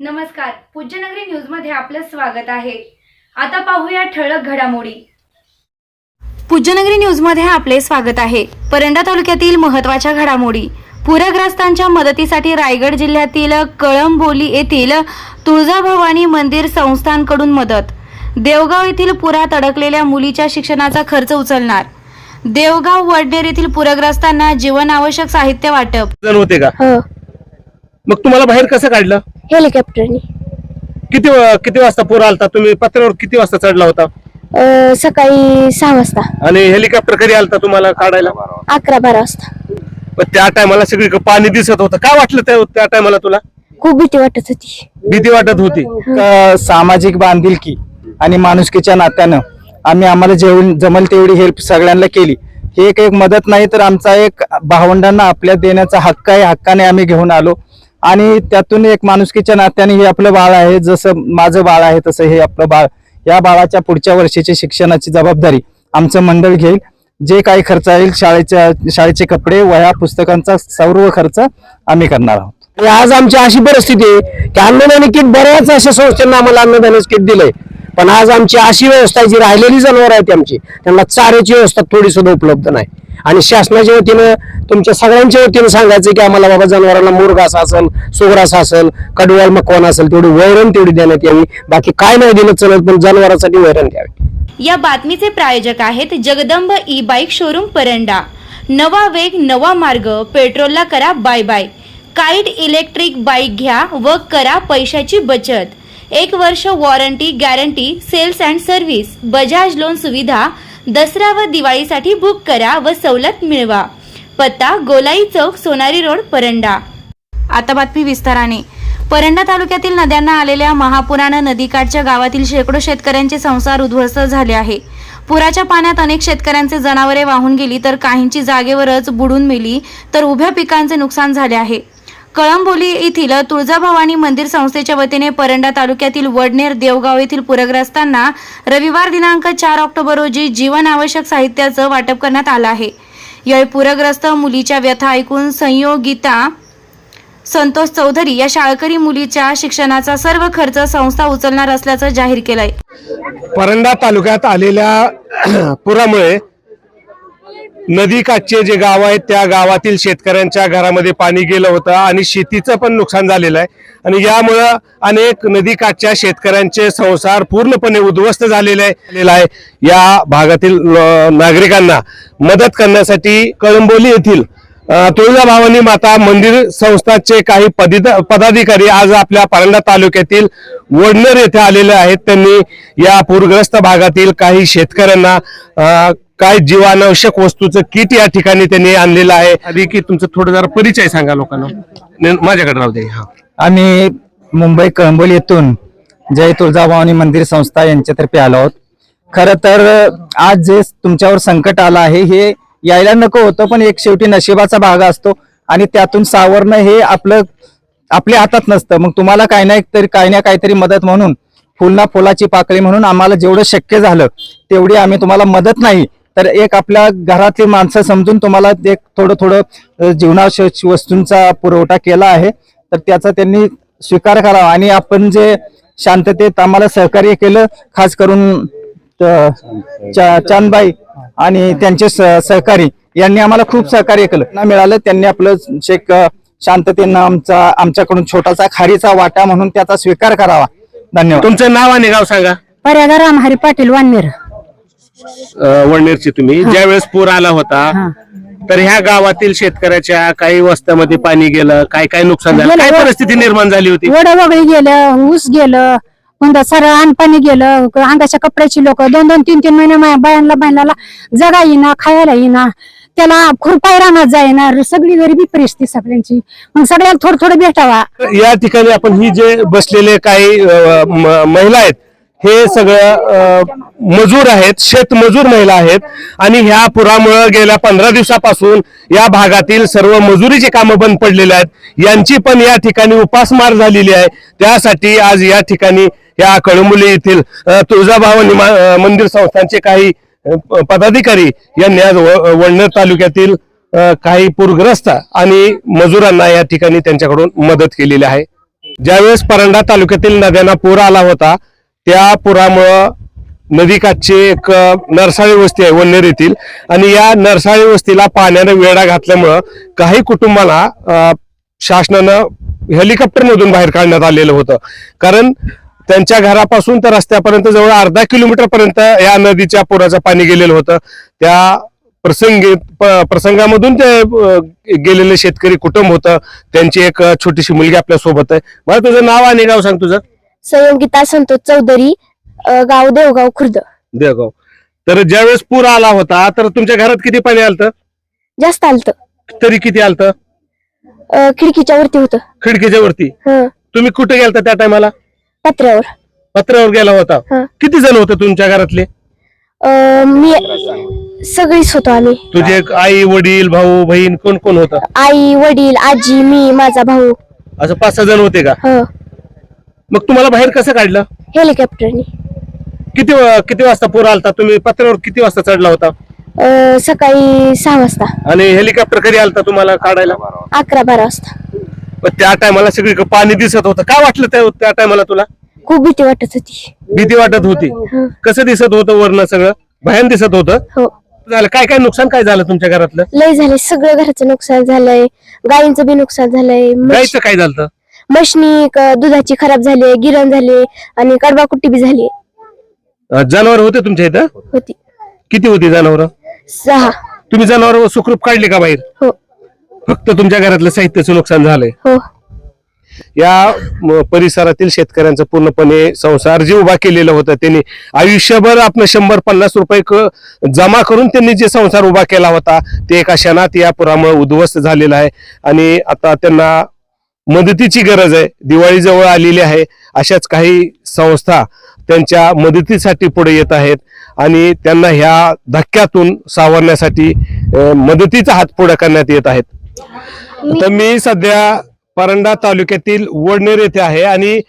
नमस्कार. पूज्यनगरी न्यूजमध्ये आपलं स्वागत आहे. आता पाहूया ठळक घडामोडी. पूज्यनगरी न्यूजमध्ये आपले स्वागत आहे. परंडा तालुक्यातील महत्त्वाच्या घडामोडी. पूरग्रस्तांच्या मदतीसाठी रायगड जिल्ह्यातील कळंबोली येथील तुळजाभवानी मंदिर संस्थांकडून मदत. देवगाव येथील पुरात अडकलेल्या मुलीच्या शिक्षणाचा खर्च उचलणार. देवगाव वडनेर येथील पूरग्रस्तांना जीवनावश्यक साहित्य वाटप. होते का? हो. मग तुम्हाला बाहेर कसं काढलं? हेलिकॉप्टरने. किती वा- किती वाजता पूर आलता? तुम्ही पत्र्यावर किती वाजता चढला होता? अ, सकाळी सहा वाजता. आणि हेलिकॉप्टर कधी आलता तुम्हाला काढायला? अकरा बारा वाजता. पण त्या टायमाला सगळीकडे पाणी दिसत होतं. काय वाटलं त्या त्या टायमाला तुला? खूप भीती वाटत होती. भीती वाटत होती. एक सामाजिक बांधिलकी आणि माणुसकीच्या नात्यानं आम्ही आम्हाला जेवढी जमल तेवढी हेल्प सगळ्यांना केली. ही एक एक मदत नाही तर आमचा एक भावंडांना आपल्या देण्याचा हक्क आहे. हक्काने आम्ही घेऊन आलो. आणि त्यातून एक माणुसकीच्या नात्याने हे आपलं बाळ आहे जसं माझं बाळ आहे तसं हे आपलं बाळ. या बाळाच्या पुढच्या वर्षीची शिक्षणाची जबाबदारी आमचं मंडळ घेईल. जे काही खर्च येईल शाळेच्या शाळेचे कपडे वह्या पुस्तकांचा सर्व खर्च आम्ही करणार आहोत. आज आमची अशी परिस्थिती आहे की अन्नदानी किट बऱ्याच अशा संस्थांना आम्हाला अन्नदानीच किट दिलंय. पण आज आमची अशी व्यवस्था जी राहिलेली जनावर आहेत आमची त्यांना चाऱ्याची व्यवस्था थोडी सुद्धा उपलब्ध नाही. आणि शासनाच्या वतीनं तुमच्या सगळ्यांच्या वतीनं सांगायचं की आम्हाला बाबा जनावरांना मुरगास असेल सुग्रास असेल कडवाल मकवान असेल तेवढी वैरण तेवढी देण्यात यावी. बाकी काय नाही दिलं चलत पण जनावरांसाठी वैरण द्यावी. या बातमीचे प्रायोजक आहेत Jagdamb E bike showroom Paranda. नवा वेग नवा मार्ग पेट्रोलला करा bye bye. Kite electric bike घ्या व करा पैशाची बचत. एक वर्ष warranty guarantee sales and service Bajaj loan सुविधा दसरा व दिवाळीसाठी बुक करा व सवलत मिळवा. पत्ता गोलाई चौक सोनारी रोड परंडा. आता बातमी विस्ताराने. परंडा तालुक्यातील नद्यांना आलेल्या महापुरानं नदीकाठच्या गावातील शेकडो शेतकऱ्यांचे संसार उद्ध्वस्त झाले आहे. पुराच्या पाण्यात अनेक शेतकऱ्यांचे जनावरे वाहून गेली तर काहींची जागेवरच बुडून मेली तर उभ्या पिकांचे नुकसान झाले आहे. कळंबोली येथील तुळजाभवानी मंदिर संस्थेच्या वतीने परंडा तालुक्यातील वडनेर देवगाव येथील पूरग्रस्तांना रविवार दिनांक चार ऑक्टोबर रोजी जीवनावश्यक साहित्याचं वाटप करण्यात आलं आहे. यावेळी पूरग्रस्त मुलीच्या व्यथा ऐकून संयोगिता संतोष चौधरी या शाळकरी मुलीच्या शिक्षणाचा सर्व खर्च संस्था उचलणार असल्याचं जाहीर केलंय. परंडा तालुक्यात आलेल्या पुरामुळे नदीकाठचे जे गाव आहेत त्या गावातील शेतकऱ्यांच्या घरामध्ये पाणी गेलं होतं आणि शेतीचं पण नुकसान झालेलं आहे. आणि यामुळं अनेक नदीकाठच्या शेतकऱ्यांचे संसार पूर्णपणे उद्ध्वस्त झालेले आहे. आहे. या भागातील नागरिकांना मदत करण्यासाठी कळंबोली येथील तुळजाभावानी तुळजाभवानी माता मंदिर संस्थाचे काही पदित पदाधिकारी आज आपल्या परंडा तालुक्यातील वडनेर येथे आलेले आहेत. त्यांनी या पूरग्रस्त भागातील काही शेतकऱ्यांना काय जीवनावश्यक वस्तूचं किट या ठिकाणी त्यांनी आणलेलं आहे? आधी की तुमचं थोडं जरा परिचय सांगा लोकांना. न- माझ्याकडे राहू दे हा. आम्ही मुंबई कळंबोली येथून जय तुळजाभवानी मंदिर संस्था यांच्यातर्फे आलो आहोत. खर तर आज जे तुमच्यावर संकट आलं आहे हे यायला नको होतं पण एक शेवटी नशिबाचा भाग असतो आणि त्यातून सावरणं हे आपलं आपल्या हातात नसतं. मग तुम्हाला काही नाही तरी काही ना काहीतरी मदत म्हणून फुलना फुलाची पाकळी म्हणून आम्हाला जेवढं शक्य झालं तेवढी आम्ही तुम्हाला मदत नाही तर एक आपल्या घरातली माणसं समजून तुम्हाला एक थोडं थोडं जीवनावश्यक वस्तूंचा पुरवठा केला आहे. तर त्याचा त्यांनी स्वीकार करावा आणि आपण जे शांततेत आम्हाला सहकार्य केलं खास करून चांदबाई आणि त्यांचे सहकारी यांनी आम्हाला खूप सहकार्य केलं. ना मिळालं त्यांनी आपलं शेक शांततेनं आमचा आमच्याकडून छोटासा खारीचा वाटा म्हणून त्याचा स्वीकार करावा. धन्यवाद. तुमचं नाव आणि गाव सांगा. पर्यादा रामहरी पाटील वानमेर वडनेरचे तुम्ही. ज्यावेळेस पूर आला होता तर ह्या गावातील शेतकऱ्याच्या काही वस्त्यामध्ये पाणी गेलं काय काय नुकसान झालं? काय परिस्थिती निर्माण झाली होती? वड वगळी गेलं ऊस गेलं पुन्हा सारं अनपाणी गेलं अंगाच्या कपड्याची लोक दोन दोन तीन तीन महिने बायांना बायांना जगा येईना खायला येईना त्याला खुरपाय राहणार सगळी गरिबी परिस्थिती सगळ्यांची. मग सगळ्याला थोडं थोडं भेटावा. या ठिकाणी आपण ही जे बसलेले काही महिला आहेत हे सगळं अ, मजूर आहेत शेतमजूर महिला आहेत आणि ह्या पुरामुळे गेल्या पंधरा दिवसापासून या भागातील सर्व मजुरीची कामं बंद पडलेली आहेत. यांची पण या ठिकाणी उपासमार झालेली आहे. त्यासाठी आज या ठिकाणी या कळंबुली येथील तुळजाभवानी मंदिर संस्थांचे काही पदाधिकारी यांनी आज वडनेर तालुक्यातील काही पूरग्रस्त आणि मजुरांना या ठिकाणी त्यांच्याकडून मदत केलेली आहे. ज्यावेळेस परंडा तालुक्यातील नद्यांना पूर आला होता त्या पुरामुळं नदीकाठची एक नरसाळी वस्ती आहे वन्नेर येथील. आणि या नरसाळी वस्तीला पाण्याने वेढा घातल्यामुळं काही कुटुंबाला शासनानं हेलिकॉप्टरमधून बाहेर काढण्यात आलेलं होतं. कारण त्यांच्या घरापासून तर रस्त्यापर्यंत जवळ अर्धा किलोमीटर पर्यंत या नदीच्या पुराचं पाणी गेलेलं होतं. त्या प्रसंगी प्रसंगामधून ते गेलेले शेतकरी कुटुंब होतं. त्यांची एक छोटीशी मुलगी आपल्यासोबत आहे. मला तुझं नाव आणि गाव सांग तुझं. संयोगिता संतोष चौधरी अ, गाव देवगाव खुर्द. देगाव तर ज्यावेळेस पूर आला होता तर तुमच्या घरात किती पाणी आलतं? जास्त आलत. तरी किती आलतं? खिडकीच्या वरती होत. खिडकीच्या वरती? तुम्ही कुठे गेलता त्या टायमाला? पत्र्यावर. पत्रावर गेला होता. हं. किती जण होते तुमच्या घरातले? अ, मी सगळीच होतो आम्ही. तुझे एक आई वडील भाऊ बहीण कोण कोण होतं? आई वडील आजी मी माझा भाऊ. असं पाच सहा जण होते का? ह. मग तुम्हाला बाहेर कसं काढलं? हेलिकॉप्टरने. किती वा- किती वाजता पूर आलता? तुम्ही पत्रावर किती वाजता चढला होता? अ, सकाळी सहा वाजता. आणि हेलिकॉप्टर कधी आलता तुम्हाला काढायला? अकरा बारा वाजता. त्या टायमाला सगळीकडे पाणी दिसत होतं. काय वाटलं त्या त्या टायमाला तुला? खूप भीती वाटत होती. भीती वाटत होती. हं. कसं दिसत होतं वरनं सगळं? भयान दिसत होतं? हो. झालं. काय काय नुकसान काय झालं तुमच्या घरातलं? लय झाले. सगळं घराचं नुकसान झालंय. गायींचं बी नुकसान झालंय. म्हश- गायचं काय झालं म्हशनी क- दुधाची खराब झाली गिरण झाले आणि कडबाकुट्टी बी झाली जनावर होते तुमच्या इथं? होती. किती होती जनावर? सहा. तुम्ही जनावर सुखरूप काढले का बाहेर? हो. फक्त तुमच्या घरातलं साहित्याचं नुकसान झालंय. हो. या परिसरातील शेतकऱ्यांचा पूर्णपणे संसार जे उभा केलेला होता त्यांनी आयुष्यभर आपण शंभर पन्नास रुपये जमा करून त्यांनी जे संसार उभा केला होता ते एका क्षणात या पुरामुळे उद्ध्वस्त झालेला आहे. आणि आता त्यांना मदतीची गरज आहे. दिवाळी जवळ आलेली आहे. अशाच काही संस्था त्यांच्या मदतीसाठी पुढे येत आहेत आणि त्यांना ह्या धक्क्यातून सावरण्यासाठी मदतीचा हात पुढे करण्यात येत आहेत. तर मी सध्या परंडा तालुक्यातील वडनेर येथे आहे आणि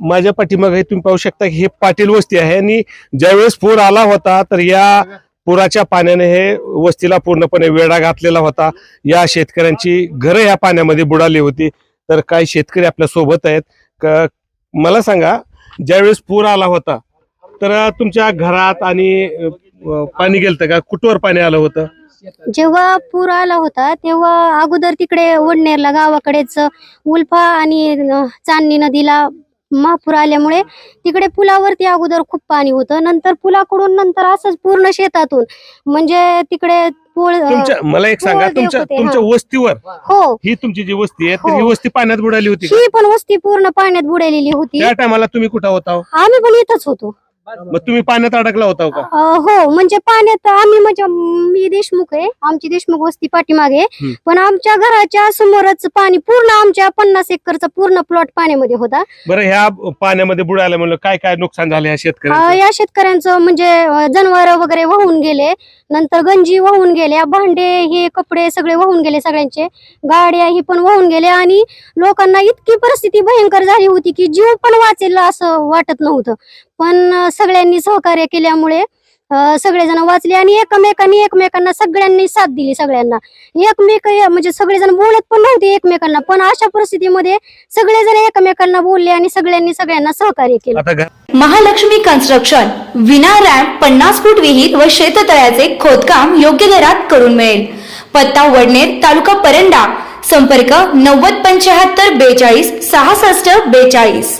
माझ्या पाठीमागे तुम्ही पाहू शकता की हे पाटील वस्ती आहे आणि ज्यावेळेस पूर आला होता तर या पुराच्या पाण्याने हे वस्तीला पूर्णपणे वेढा घातलेला होता. या शेतकऱ्यांची घरं या पाण्यामध्ये बुडाली होती. तर काही शेतकरी आपल्यासोबत आहेत. मला सांगा ज्यावेळेस पूर आला होता तर तुमच्या घरात आणि पाणी गेलतं का? कुठवर पाणी आलं होतं? जेव्हा पूर आला होता तेव्हा अगोदर तिकडे वडनेरला गावाकडेच उल्फा आणि चांदणी नदीला महापूर आल्यामुळे तिकडे पुलावरती अगोदर खूप पाणी होतं नंतर पुलाकडून नंतर असंच पूर्ण शेतातून म्हणजे तिकडे तुमच्या मला एक सांगा देव तुमच्या होते, तुमच्या वस्तीवर हो ही तुमची जी वस्ती आहे तर हो. ही वस्ती पाण्यात बुडाली होती का? ही पण वस्ती पूर्ण पाण्यात बुडालेली होती त्या टायमाला तुम्ही कुठं होता? आम्ही पण इथंच होतो मग तुम्ही पाण्यात अडकला होता हो का? अं, हो म्हणजे पाण्यात आम्ही म्हणजे मी देशमुख आहे. आमची देशमुख वस्ती पाठीमागे हम्म. पण आमच्या घराच्या समोरच पाणी पूर्ण आमच्या पन्नास एकरचा पूर्ण प्लॉट पाण्यामध्ये होता. बरं ह्या पाण्यामध्ये बुडाल्या म्हणलं काय काय नुकसान झालं या अं, शेतकऱ्यांचं? या शेतकऱ्यांचं म्हणजे जनावर वगैरे वाहून गेले नंतर गंजी वाहून गेल्या भांडे हे कपडे सगळे वाहून गेले सगळ्यांचे गाड्या ही पण वाहून गेल्या आणि लोकांना इतकी परिस्थिती भयंकर झाली होती की जीव पण वाचेल असं वाटत नव्हतं. पण सगळ्यांनी सहकार्य केल्यामुळे सगळेजण वाचले आणि एकमेकांनी एकमेकांना सगळ्यांनी साथ दिली सगळ्यांना. एकमेक म्हणजे सगळेजण बोलत पण नव्हते एकमेकांना पण अशा परिस्थितीमध्ये सगळेजण एकमेकांना बोलले आणि सगळ्यांनी सगळ्यांना सहकार्य केलं. महालक्ष्मी कन्स्ट्रक्शन विना रॅम्प पन्नास फूट विहीर व शेततळ्याचे खोदकाम योग्य दरात करून मिळेल. पत्ता वडनेर तालुका परंडा संपर्क नव्वद पंच्याहत्तर बेचाळीस सहासष्ट बेचाळीस.